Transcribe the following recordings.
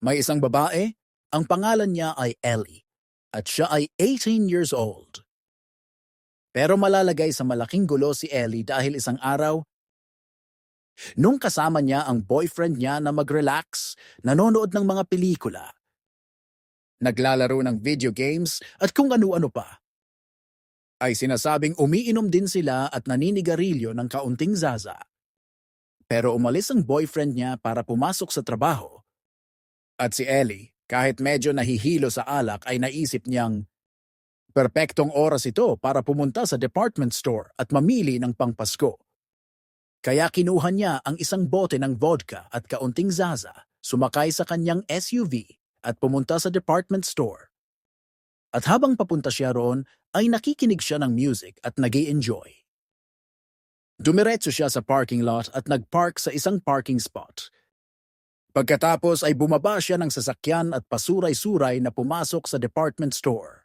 May isang babae, ang pangalan niya ay Ellie, at siya ay 18 years old. Pero malalagay sa malaking gulo si Ellie dahil isang araw, nung kasama niya ang boyfriend niya na mag-relax, nanonood ng mga pelikula. Naglalaro ng video games at kung ano-ano pa. Ay sinasabing umiinom din sila at naninigarilyo ng kaunting zaza. Pero umalis ang boyfriend niya para pumasok sa trabaho. At si Ellie, kahit medyo nahihilo sa alak ay naisip niyang perpektong oras ito para pumunta sa department store at mamili ng pangpasko. Kaya kinuha niya ang isang bote ng vodka at kaunting zaza, sumakay sa kanyang SUV at pumunta sa department store. At habang papunta siya roon, ay nakikinig siya ng music at nag enjoy Dumiretso siya sa parking lot at nagpark sa isang parking spot. Pagkatapos ay bumaba siya ng sasakyan at pasuray-suray na pumasok sa department store.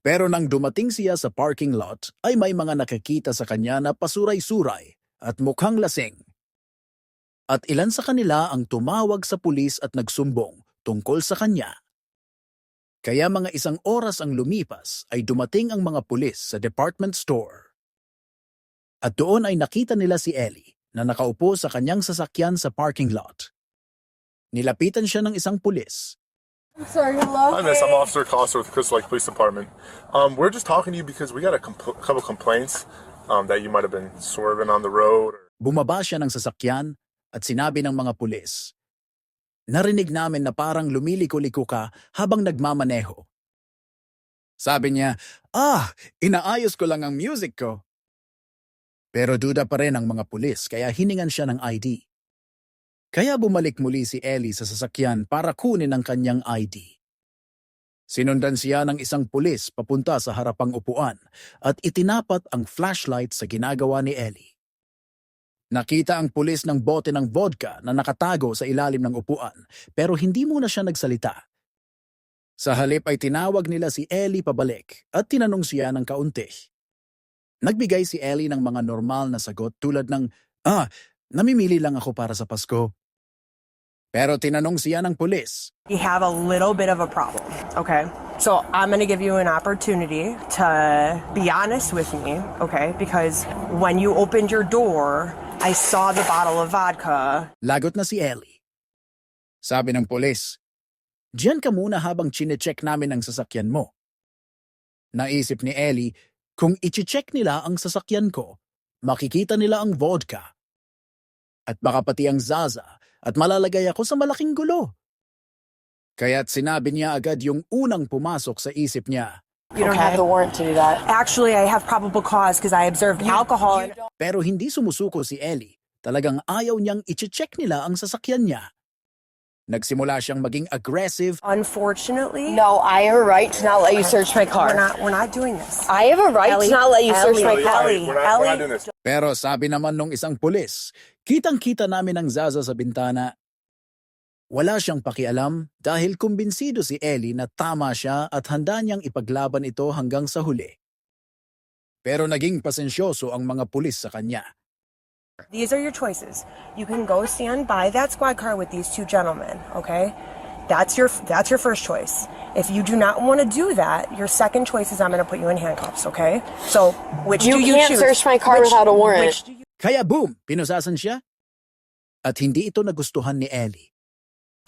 Pero nang dumating siya sa parking lot, ay may mga nakakita sa kanya na pasuray-suray at mukhang lasing. At ilan sa kanila ang tumawag sa pulis at nagsumbong tungkol sa kanya. Kaya mga isang oras ang lumipas ay dumating ang mga pulis sa department store. At doon ay nakita nila si Ellie na nakaupo sa kanyang sasakyan sa parking lot. Nilapitan siya ng isang pulis. I'm sorry, hello. Hi, Miss. I'm Officer Costa with Crystal Lake Police Department. Um, we're just talking to you because we got a compl- couple complaints um, that you might have been swerving on the road. Or... Bumaba siya ng sasakyan at sinabi ng mga pulis. Narinig namin na parang lumiliko-liko ka habang nagmamaneho. Sabi niya, ah, inaayos ko lang ang music ko. Pero duda pa rin ang mga pulis kaya hiningan siya ng ID. Kaya bumalik muli si Ellie sa sasakyan para kunin ang kanyang ID. Sinundan siya ng isang pulis papunta sa harapang upuan at itinapat ang flashlight sa ginagawa ni Ellie. Nakita ang pulis ng bote ng vodka na nakatago sa ilalim ng upuan pero hindi muna siya nagsalita. Sa halip ay tinawag nila si Ellie pabalik at tinanong siya ng kaunti. Nagbigay si Ellie ng mga normal na sagot tulad ng, Ah, namimili lang ako para sa Pasko. Pero tinanong siya ng pulis. We have a little bit of a problem, okay? So I'm gonna give you an opportunity to be honest with me, okay? Because when you opened your door, I saw the bottle of vodka. Lagot na si Ellie. Sabi ng pulis, Diyan ka muna habang chinecheck namin ang sasakyan mo. Naisip ni Ellie, kung ichicheck nila ang sasakyan ko, makikita nila ang vodka. At baka pati ang Zaza at malalagay ako sa malaking gulo. Kaya't sinabi niya agad yung unang pumasok sa isip niya. You don't have the warrant to do that. Actually, I have probable cause because I observed alcohol. Pero hindi sumusuko si Ellie. Talagang ayaw niyang ichicheck nila ang sasakyan niya. Nagsimula siyang maging aggressive Unfortunately, No, I have a right to not let you search my we're car. not. We're not doing this. I have a right Ellie, to not let you search my Ellie, car. Ellie. we're, not, we're not Ellie. doing this. Pero sabi naman nung isang pulis, kitang-kita namin ang Zaza sa bintana. Wala siyang pakialam dahil kumbinsido si Ellie na tama siya at handa niyang ipaglaban ito hanggang sa huli. Pero naging pasensyoso ang mga pulis sa kanya. These are your choices. You can go stand by that squad car with these two gentlemen, okay? That's your that's your first choice. If you do not want to do that, your second choice is I'm going to put you in handcuffs, okay? So, which You do you can't choose? search my car Which- without a warrant. Which do you Kaya boom, pinusasan siya. At hindi ito nagustuhan ni Ellie.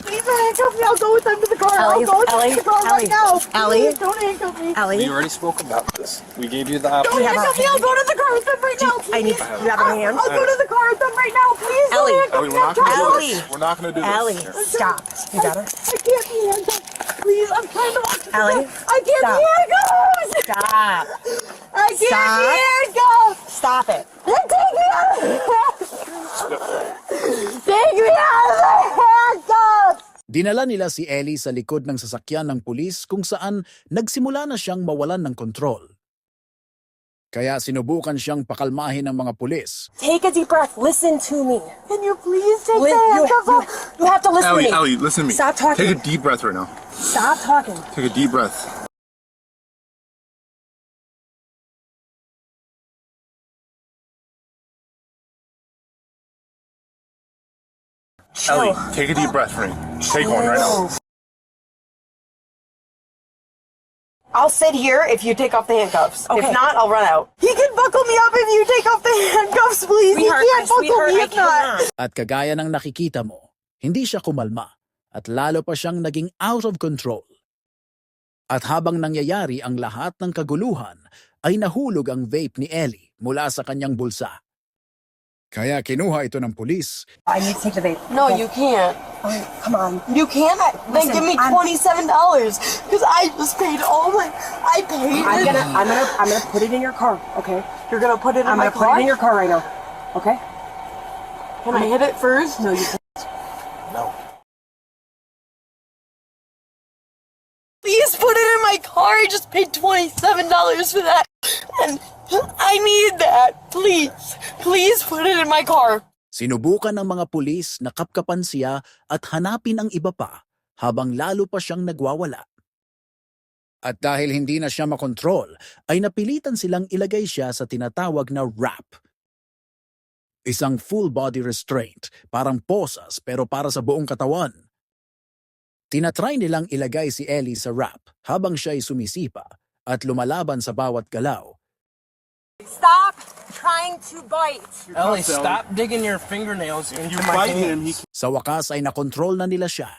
Please don't handcuff me. I'll go with them to the car. Ellie, I'll go with them Ellie, to the car Ellie, right now. Ellie. Please don't handcuff me. Ellie, We already spoke about this. We gave you the option. Don't option. have handcuff me. I'll go to the car with them right now. I need Please. you have a hand. I'll go to the car with them right now. Please don't Ellie. handcuff Ellie, me. we're I'm not going to do trying Ellie. this. We're not going to do this. Ellie, stop. You got her? I can't be handcuffed. Please, I'm trying to walk to the Ellie, car. I can't stop. be handcuffed. Stop. I can't Stop. be handcuffed. Stop it. Take Dinala nila si Ellie sa likod ng sasakyan ng pulis kung saan nagsimula na siyang mawalan ng kontrol. Kaya sinubukan siyang pakalmahin ng mga pulis. Take a deep breath. Listen to me. Can you please take Li- the you, handcuffs you, off? you have to listen Ellie, to me. Ellie, listen to me. Stop talking. Take a deep breath right now. Stop talking. Take a deep breath. Ellie, take a deep breath for me. Take one right now. I'll sit here if you take off the handcuffs. Okay. If not, I'll run out. He can buckle me up if you take off the handcuffs, please. Sweetheart, he can't I- buckle sweetheart, me I if not. cannot. At kagaya ng nakikita mo, hindi siya kumalma at lalo pa siyang naging out of control. At habang nangyayari ang lahat ng kaguluhan, ay nahulog ang vape ni Ellie mula sa kanyang bulsa. Kaya kinuha ito ng pulis I need to take the vape. No, you can't. Oh, come on. You can't. Then Listen, give me twenty-seven dollars because I just paid all my. I paid. I'm it. gonna, I'm gonna, I'm gonna put it in your car. Okay. You're gonna put it in I'm my gonna put car. it in your car right now. Okay. Can I hit it first? No, you. can't. No. Please put it in my car. I just paid twenty-seven dollars for that, and I need that. Please, please put it in my car. Sinubukan ng mga pulis na kapkapan siya at hanapin ang iba pa habang lalo pa siyang nagwawala. At dahil hindi na siya makontrol, ay napilitan silang ilagay siya sa tinatawag na wrap. Isang full body restraint, parang posas pero para sa buong katawan. Tinatry nilang ilagay si Ellie sa wrap habang siya ay sumisipa at lumalaban sa bawat galaw. Stop trying to bite. Ellie, stop digging your fingernails into You my hands. he Sa wakas ay nakontrol na nila siya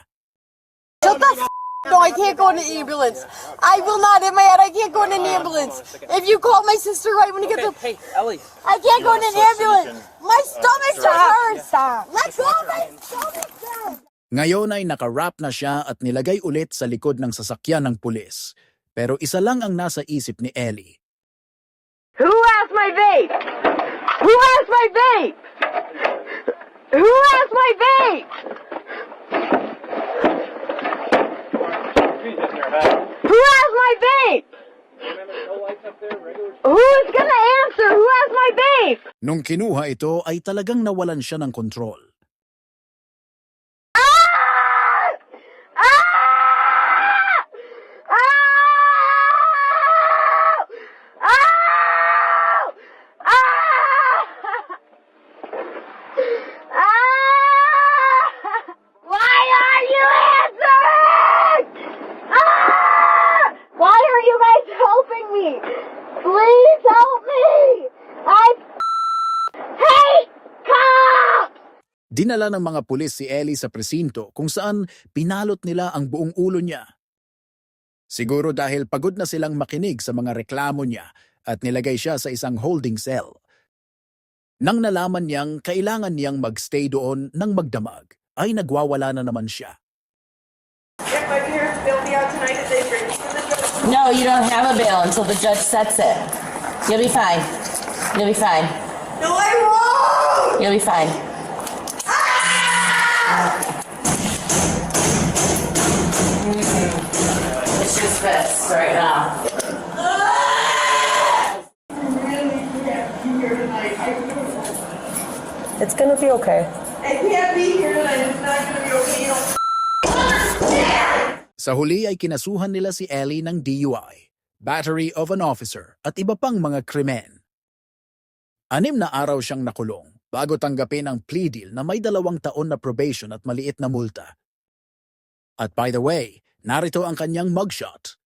Shut the f- No, I can't go in the ambulance. I will not hit my head. I can't go in an ambulance. If you call my sister right when you get the, Hey, Ellie. I can't go in an ambulance. My stomach hurts. Stop. Let go of my stomach. hurts. Ngayon ay nakarap na siya at nilagay ulit sa likod ng sasakyan ng pulis. Pero isa lang ang nasa isip ni Ellie. Who has my vape? Who has my vape? Who has my vape? Who has my vape? Who is gonna answer? Who has my vape? Nung kinuha ito ay talagang nawalan siya ng kontrol. Ah! Ah! Ah! Ah! Ah! Ah! Why are you answering? Ah! Why are you guys helping me? Please help me! I hate cops! Dinala ng mga pulis si Ellie sa presinto kung saan pinalot nila ang buong ulo niya. Siguro dahil pagod na silang makinig sa mga reklamo niya at nilagay siya sa isang holding cell. Nang nalaman niyang kailangan niyang magstay doon ng magdamag, ay nagwawala na naman siya. No, you don't have a bail until the judge sets it. You'll be fine. You'll be fine. No, I won't. You'll be fine. It's just this right now. It's gonna be okay. I can't be here tonight. It's not gonna be okay. Sa huli ay kinasuhan nila si Ellie ng DUI, battery of an officer at iba pang mga krimen. Anim na araw siyang nakulong bago tanggapin ang plea deal na may dalawang taon na probation at maliit na multa. At by the way, narito ang kanyang mugshot.